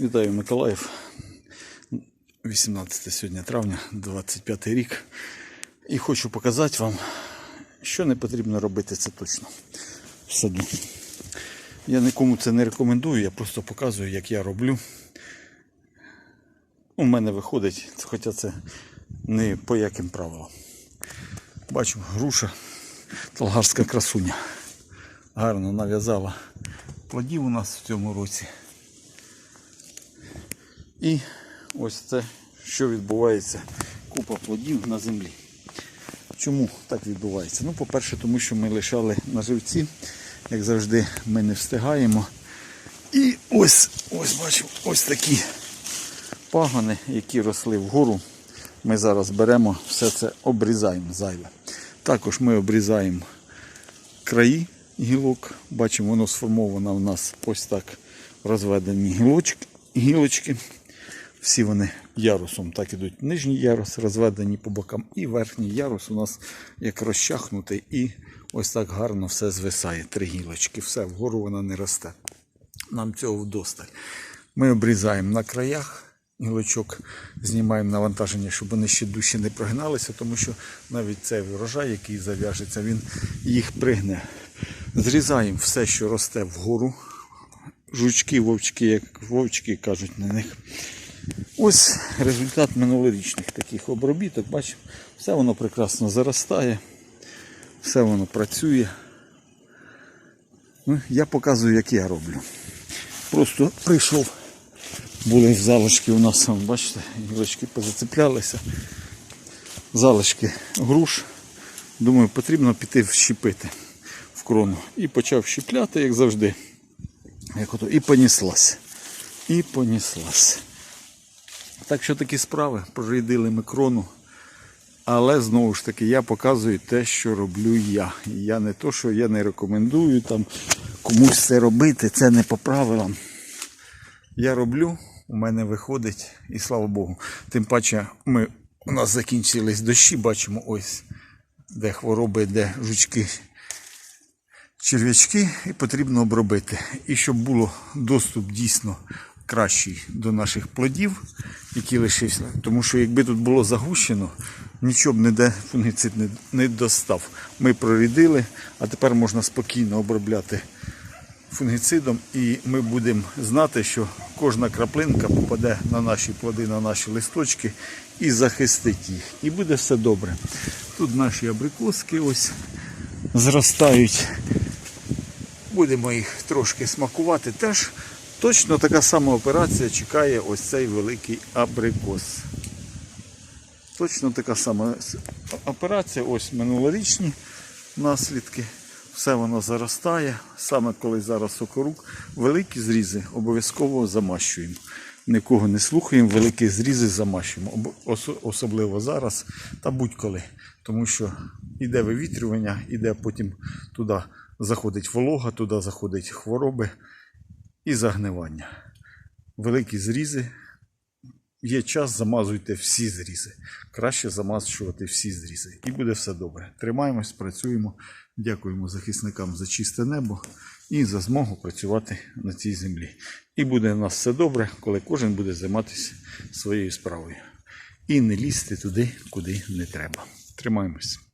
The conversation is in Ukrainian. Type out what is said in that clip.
Вітаю Миколаїв. 18 сьогодні травня, 25 рік. І хочу показати вам, що не потрібно робити це точно в саду. Я нікому це не рекомендую, я просто показую, як я роблю. У мене виходить, хоча це не по яким правилам. Бачимо, груша, толгарська красуня. Гарно нав'язала плодів у нас в цьому році. І ось це, що відбувається, купа плодів на землі. Чому так відбувається? Ну, по-перше, тому що ми лишали на живці, як завжди, ми не встигаємо. І ось, ось бачу, ось такі пагони, які росли вгору. Ми зараз беремо, все це обрізаємо зайве. Також ми обрізаємо краї гілок. Бачимо, воно сформовано у нас ось так розведені гілочки. Всі вони ярусом так ідуть. Нижній ярус розведені по бокам, і верхній ярус у нас як розчахнутий, і ось так гарно все звисає. Три гілочки. Все, вгору вона не росте. Нам цього вдосталь. Ми обрізаємо на краях. Гілочок знімаємо навантаження, щоб вони ще дужче не прогиналися, тому що навіть цей врожай, який зав'яжеться, він їх пригне. Зрізаємо все, що росте вгору. Жучки, вовчки, як вовчки кажуть на них. Ось результат минулорічних таких обробіток. Бачимо, все воно прекрасно заростає, все воно працює. Ну, я показую, як я роблю. Просто прийшов, були залишки у нас, бачите, гілочки позацеплялися. Залишки груш. Думаю, потрібно піти вщепити в крону. І почав щіпляти, як завжди. І поніслась. І поніслась. Так що такі справи, прорядили ми крону. Але знову ж таки я показую те, що роблю я. Я не то, що я не рекомендую там комусь це робити, це не по правилам. Я роблю, у мене виходить, і слава Богу. Тим паче, ми, у нас закінчились дощі, бачимо ось, де хвороби, де жучки, черв'ячки, і потрібно обробити. І щоб було доступ дійсно кращий до наших плодів, які лишився. Тому що якби тут було загущено, нічого б ніде фунгіцид не, достав. Ми прорідили, а тепер можна спокійно обробляти фунгіцидом, і ми будемо знати, що кожна краплинка попаде на наші плоди, на наші листочки і захистить їх. І буде все добре. Тут наші абрикоски ось зростають. Будемо їх трошки смакувати. Теж точно така сама операція чекає ось цей великий абрикос. Точно така сама операція, ось минулорічні наслідки. Все воно заростає. Саме коли зараз сокорук, великі зрізи обов'язково замащуємо. Нікого не слухаємо, великі зрізи замащуємо. Особливо зараз та будь-коли. Тому що йде вивітрювання, іде потім туди заходить волога, туди заходять хвороби і загнивання. Великі зрізи. Є час, замазуйте всі зрізи. Краще замазувати всі зрізи. І буде все добре. Тримаємось, працюємо. Дякуємо захисникам за чисте небо і за змогу працювати на цій землі. І буде у нас все добре, коли кожен буде займатися своєю справою. І не лізти туди, куди не треба. Тримаємось.